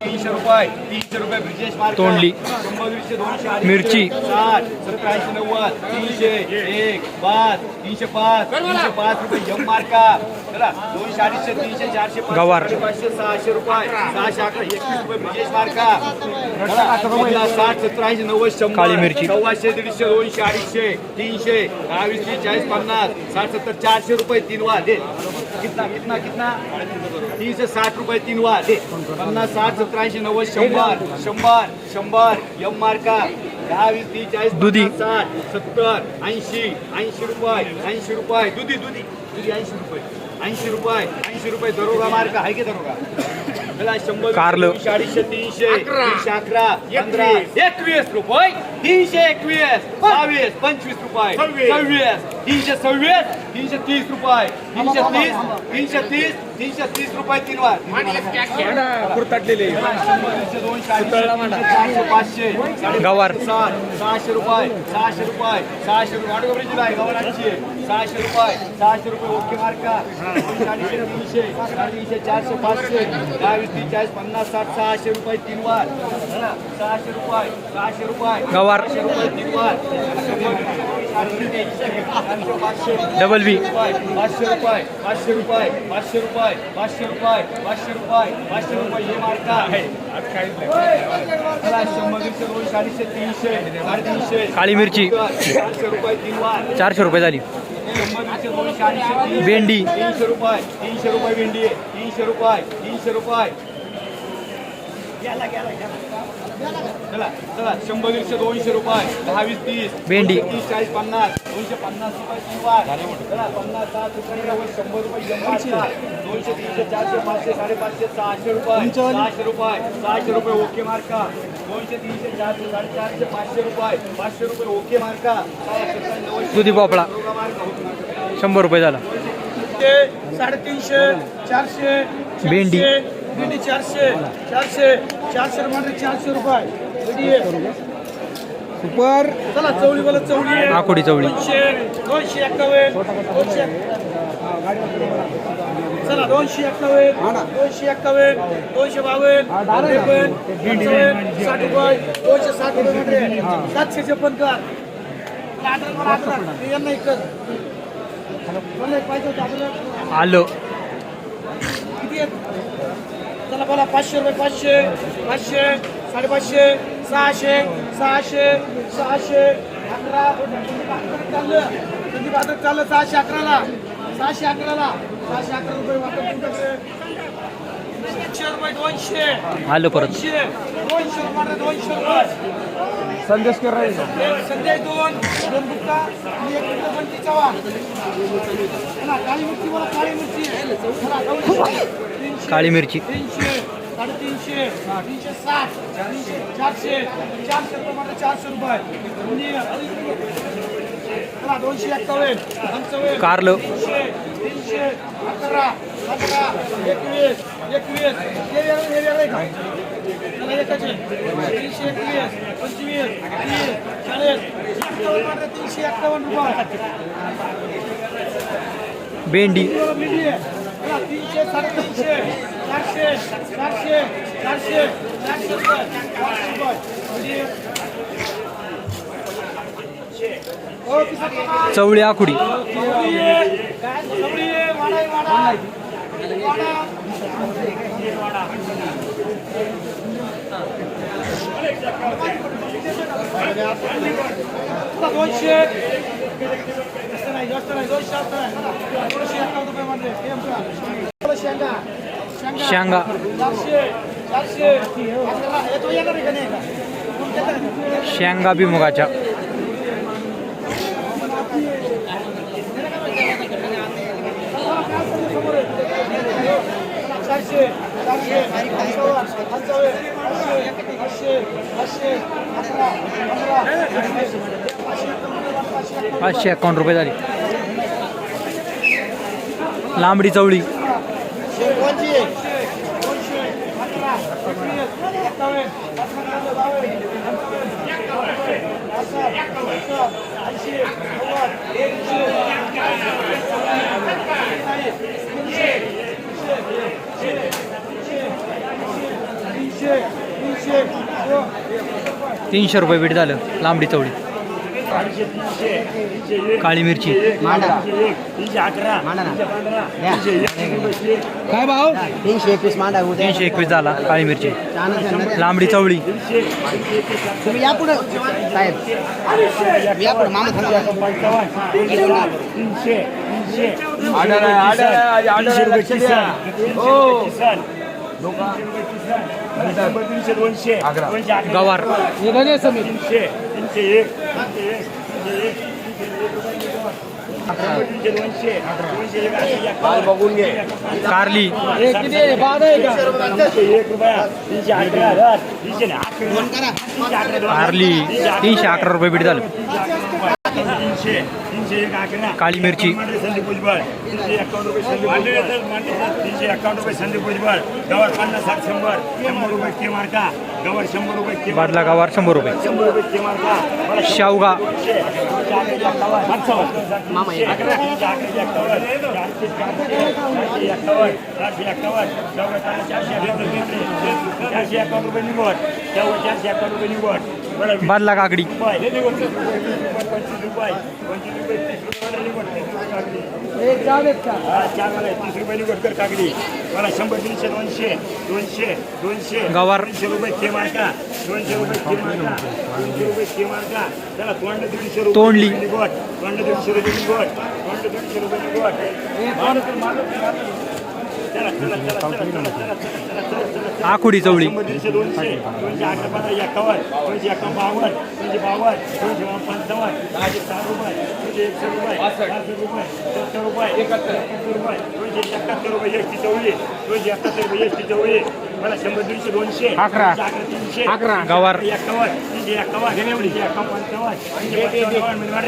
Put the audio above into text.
तीनशे रुपये तीनशे रुपये ब्रिजेश मार्क तोंडली. शंभर वीसशे दोनशे अडीचशे, मिरची. साठ सत्तर ऐंशी नव्वद तीनशे एक पाच तीनशे पाच तीनशे पाच रुपये यम मार्का चला दोनशे अडीचशे तीनशे चारशे पाचशे, गवार. साडेपाचशे सहाशे रुपये सहाशे अकरा एकवीस रुपये ब्रिजेश मार्का चला, साठ सत्तर ऐंशी नव्वद शंभर काळी मिरची. सव्वाशे दीडशे दोनशे अडीचशे तीनशे दहावीस तीस चाळीस पन्नास साठ सत्तर चारशे रुपये तीन वा दे कितना कितना कितना? तीनशे साठ रुपये तीन वा दे पन्नास साठ सत्तर ऐंशी नव्वद शंभर शंभर शंभर यम मार्का दहा वीस तीस चाळीस दुधी. साठ सत्तर ऐंशी ऐंशी रुपये ऐंशी रुपये दुधी दुधी दुधी ऐंशी रुपये ऐंशी रुपये ऐंशी रुपये दरोगा मार्का आहे की दरोगा? कारलं. अडीचशे तीनशे तीनशे अकरा पंधरा एकवीस. रुपये तीनशे एकवीस बावीस पंचवीस रुपये सव्वीस. तीनशे सव्वीस तीनशे तीस रुपये तीनशे तीस तीनशे तीस तीनशे तीस रुपये तीन वार. कुरतडलेले दोनशे तीनशे, पाचशे. गवार. सहाशे रुपये सहाशे रुपये सहाशे रुपये. गवार आठशे सहाशे रुपये सहाशे रुपये ओके मार्का. तीनशे साडेतीनशे चारशे पाचशे. वीस तीस चाळीस पन्नास साठ सहाशे रुपये तीन वार सहाशे रुपये सहाशे रुपये गवार. रुपये तीन वार डबल बी पाचशे रुपये पाचशे रुपये पाचशे रुपये पाचशे रुपये पाचशे रुपये पाचशे रुपये हे मार्का आहे शंभर दीडशे दोनशे अडीचशे तीनशे साडेतीनशे काळी मिरची. चारशे रुपये तीन वार चारशे रुपये झाली. भेंडी. तीनशे रुपये तीनशे रुपये भेंडी आहे. तीनशे रुपये तीनशे रुपये. चला चला शंभर दीडशे दोनशे रुपये. दहा वीस तीस. भेंडी. तीस चाळीस पन्नास. दोनशे पन्नास रुपये वार चला पन्नास साठ रुपये शंभर रुपये. दोनशे. तीनशे चारशे पाचशे साडेपाचशे सहाशे रुपये. सहाशे रुपये सहाशे रुपये ओके मार्का. दोनशे तीनशे चारशे साडेचारशे पाचशे रुपये. पाचशे रुपये ओके मार्का. दुधी भोपळा. शंभर रुपये झाला. साडेतीनशे चारशे भेंडी. भेंडी चारशे चारशे चारशे रुपये चारशे रुपये भेंडी आहे. सुपर चला चवळी बोला चवळी आहे. आकुडी चवळी. दोनशे दोनशे एक्कावन्न दोनशे चला दोनशे एक्कावन्न दोनशे एक्कावन्न दोनशे बावन्न त्रेपन्न साठ रुपये दोनशे साठ रुपये सातशे छप्पन कर. ते यांना एक. आलं. किती आहेत? चला बोला पाचशे रुपये पाचशे पाचशे साडेपाचशे सहाशे सहाशे सहाशे अकरा. चाललं किती बाजार चाललं? सहाशे अकराला. सहाशे अकराला. सहाशे अकरा रुपये दोनशे रुपये दोनशे. आलं परत. दोनशे. दोनशे रुपये दोनशे रुपये. संदेश संजय दोन. दोन गुप्ता आणि एक गुप्ता बंटी चव्हाण चला, काळी मिरची काळी मिरची दोनशे. तीनशे. काळी मिरची. तीनशे साडेतीनशे तीनशे साठ तीनशे चारशे चारशे रुपये चारशे रुपये दोनशे एक्कावन्न कारलं. तीनशे अकरा अकरा एकवीस एकवीस हे वेगळं हे वेगळं तीनशे एकवीस पंचवीस तीस चाळीस तीनशे एक्कावन्न रुपये भेंडी. तीनशे साडेतीनशे चारशे चारशे चारशे चारशे रुपये चवळी आकुडी चवळी वाडा. वाडा. वाडा. चला, दोनशे जास्त नाही जास्त नाही दोनशे जास्त नाही दोनशे एकावन्न रुपये मध्ये हे आमचं. शेंगा शेंगा. चारशे चारशे अकरा. हे तो येणार आहे का नाही का? शेंगा बिमुगाच्या चारशे चारशे पंचावन्न पंचावन्न पाचशे पाचशे पाचशे अकरा पंधरा पाचशे पाचशे पाचशे एकावन्न रुपये झाली लांबडी चवळी तीनशे रुपये बीट झालं लांबडी चवळी काळी मिरची. काय भाव? तीनशे एकवीस मांडा तीनशे एकवीस झाला काळी मिरची. लांबडी चवळी साहेब तीनशे दोनशे. गवार. निघाले समीर तीनशे तीनशे एक तीनशे एक तीनशे एक बघून घे. कारली. कारली. तीनशे अकरा रुपये भेट झालं तीनशे तीनशे एक अकरा काळी मिरची. संदीप भुजबळ. तीनशे एकावन्न रुपये संदीप भुजबळ. तीनशे एकावन्न रुपये संदीप भुजबळ. गवर पन्नास साठ शंभर. शंभर रुपये के मार्का. गवर शंभर रुपये के मार्का. बादला गवार शंभर रुपये. शंभर रुपये के मार्का. मला शंभर शेवगा दोनशे, चारशे एकावन्न, रुपये निवड. चारशे एकावन्न रुपये निवड. बादला काकडी. काकडी मला शंभर दोनशे दोनशे दोनशे गवार. रुपये दोनशे रुपये रुपये त्याला तोंड तोंडली. तोंड दोनशे रुपये रुपये आखुडी चवळी. दोनशे. आठ पंधरा एकावन्न दोनशे एका बावन्न बावन्न दोनशे पंचावन्न दोनशे साठ रुपये. दोनशे एकशे रुपये. एकशे चवळी. दोनशे एकाहत्तर रुपये एकशे चवळी. मला शंभर दीडशे दोनशे. अकरा. तीनशे. अकरा. गवार एकावन्न तीनशे एकावन्न पंचावन्न